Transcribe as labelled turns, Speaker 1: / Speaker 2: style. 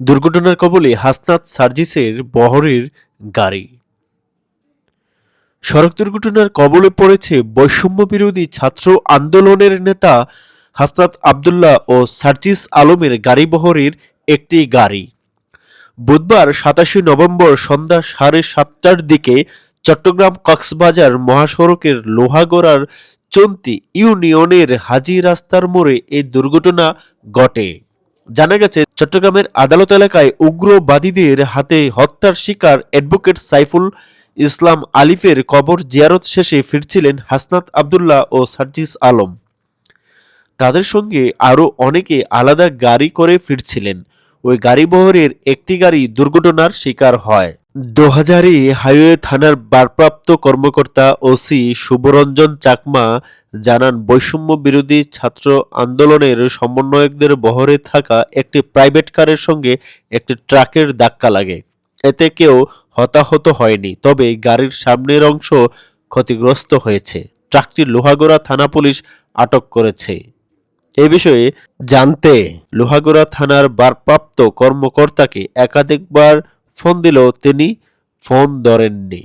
Speaker 1: দুর্ঘটনার কবলে হাসনাত সার্জিসের বহরের গাড়ি। সড়ক দুর্ঘটনার কবলে পড়েছে বৈষম্য বিরোধী ছাত্র আন্দোলনের নেতা হাসনাত আবদুল্লাহ ও সার্জিস আলমের গাড়িবহরের একটি গাড়ি। বুধবার সাতাশে নভেম্বর সন্ধ্যা সাড়ে সাতটার দিকে চট্টগ্রাম কক্সবাজার মহাসড়কের লোহাগড়ার চন্তি ইউনিয়নের হাজি রাস্তার মোড়ে এই দুর্ঘটনা ঘটে। জানা গেছে, চট্টগ্রামের আদালত এলাকায় উগ্রবাদীদের হাতে হত্যার শিকার অ্যাডভোকেট সাইফুল ইসলাম আলিফের কবর জিয়ারত শেষে ফিরছিলেন হাসনাত আবদুল্লাহ ও সার্জিস আলম। তাদের সঙ্গে আরও অনেকে আলাদা গাড়ি করে ফিরছিলেন। ওই গাড়িবহরের একটি গাড়ি দুর্ঘটনার শিকার হয়। দোহাজারি হাইওয়ে থানার ভারপ্রাপ্ত কর্মকর্তা ওসি শুভরঞ্জন চাকমা জানান, বৈষম্য বিরোধী ছাত্র আন্দোলনের সমন্বয়কদের বহরে থাকা একটি প্রাইভেট কারের সঙ্গে একটি ট্রাকের ধাক্কা লাগে। এতে কেউ হতাহত হয়নি, তবে গাড়ির সামনের অংশ ক্ষতিগ্রস্ত হয়েছে। ট্রাকটি লোহাগোড়া থানা পুলিশ আটক করেছে। এ বিষয়ে জানতে লোহাগোড়া থানার ভারপ্রাপ্ত কর্মকর্তাকে একাধিকবার ফোন দিলেও তিনি ফোন ধরেননি।